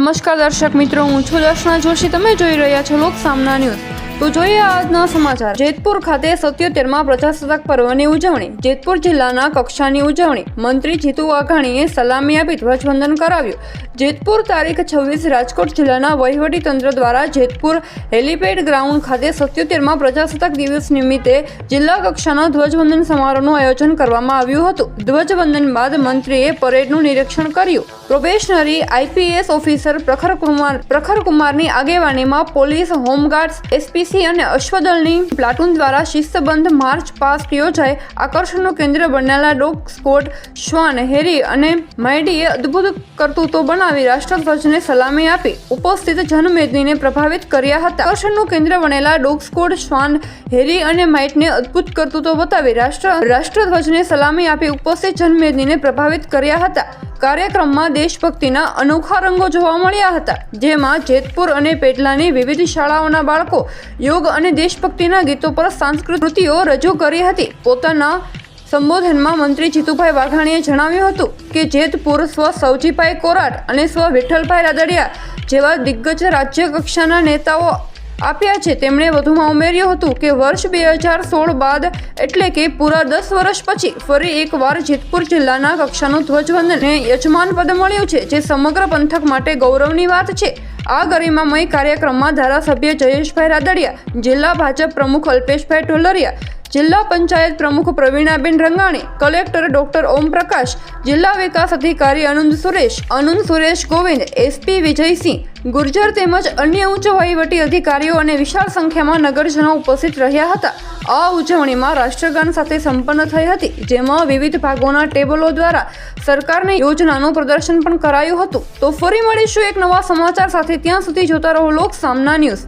નમસ્કાર દર્શક મિત્રો હું છું દર્શના જોશી. તમે જોઈ રહ્યા છો લોક સામના ન્યૂઝ. તો જોઈએ આજના સમાચાર. જેતપુર ખાતે સત્યોતેરમાં પ્રજાસત્તાક પર્વની ઉજવણી, જેતપુર જિલ્લાના કક્ષાની ઉજવણી. મંત્રી જીતુ વાઘાણીએ સલામી આપી ધ્વજવંદન કરાવ્યું. જેતપુર તારીખ છવ્વીસ રાજકોટ જિલ્લાના વહીવટી તંત્ર દ્વારા જેતપુર હેલીપેડ ગ્રાઉન્ડ ખાતે સત્યોતેરમાં પ્રજાસત્તાક દિવસ નિમિત્તે જિલ્લા કક્ષાના ધ્વજવંદન સમારોહનું આયોજન કરવામાં આવ્યું હતું. ધ્વજવંદન બાદ મંત્રીએ પરેડનું નિરીક્ષણ કર્યું. પ્રોબેશનરી આઈપીએસ ઓફિસર પ્રખર કુમાર પ્રખર કુમારની આગેવાનીમાં પોલીસ હોમગાર્ડ્સ એસપીસી અને અશ્વદળની પ્લાટૂન દ્વારા શિસ્તબંધ માર્ચ પાસ્ટ યોજાઈ. આકર્ષણનું કેન્દ્ર બનેલા ડોગ સ્કોટ શ્વાન, હેરી અને માઇડીએ અદ્ભુત કરતૂતો બનાવી રાષ્ટ્રધ્વજને સલામી આપી. ઉપસ્થિત જનમેદનીને પ્રભાવિત કર્યા હતા. આકર્ષણનું કેન્દ્ર બનેલા ડોગ સ્કોટ શ્વાન, હેરી અને માઇટને અદ્ભુત કરતૂતો બતાવી રાષ્ટ્ર, રાષ્ટ્રધ્વજને સલામી આપી ઉપસ્થિત જનમેદનીને પ્રભાવિત કર્યા હતા. કાર્યક્રમમાં દેશભક્તિના અનોખા રંગો જોવા મળ્યા હતા. જેમાં જેતપુર અને પેટલાની વિવિધ શાળાઓના બાળકો યોગ અને દેશભક્તિના ગીતો પર સાંસ્કૃતિઓ રજૂ કરી હતી. પોતાના સંબોધનમાં મંત્રી જીતુભાઈ વાઘાણીએ જણાવ્યું હતું કે, જેતપુર સ્વ સૌજીભાઈ કોરાટ અને સ્વ વિઠ્ઠલભાઈ રાદડિયા જેવા દિગ્ગજ રાજ્ય કક્ષાના નેતાઓ આપ્યા છે. તેમણે વધુમાં ઉમેર્યું હતું કે વર્ષ બે હજાર સોળ બાદ એટલે કે પૂરા દસ વર્ષ પછી ફરી એકવાર જેતપુર જિલ્લાના કક્ષાનું ધ્વજવંદનને યજમાન પદ મળ્યું છે, જે સમગ્ર પંથક માટે ગૌરવની વાત છે. આ ગરિમામય કાર્યક્રમમાં ધારાસભ્ય જયેશભાઈ રાદડિયા, જિલ્લા ભાજપ પ્રમુખ અલ્પેશભાઈ ઢોલરિયા જિલ્લા પંચાયત પ્રમુખ પ્રવીણાબેન રંગાણી, કલેક્ટર ડોક્ટર ઓમ પ્રકાશ જિલ્લા વિકાસ અધિકારી અનંદ સુરેશ અનંદ સુરેશ ગોવિંદ, એસપી વિજયસિંહ, ગુર્જર તેમજ અન્ય ઉચ્ચ વહીવટી અધિકારીઓ અને વિશાળ સંખ્યામાં નગરજનો ઉપસ્થિત રહ્યા હતા. આ ઉજવણીમાં રાષ્ટ્રગાન સાથે સંપન્ન થઈ હતી, જેમાં વિવિધ ભાગોના ટેબલો દ્વારા સરકારની યોજનાનું પ્રદર્શન પણ કરાયું હતું. તો ફરી મળીશું એક નવા સમાચાર સાથે, ત્યાં સુધી જોતા રહો લોક સામના ન્યૂઝ.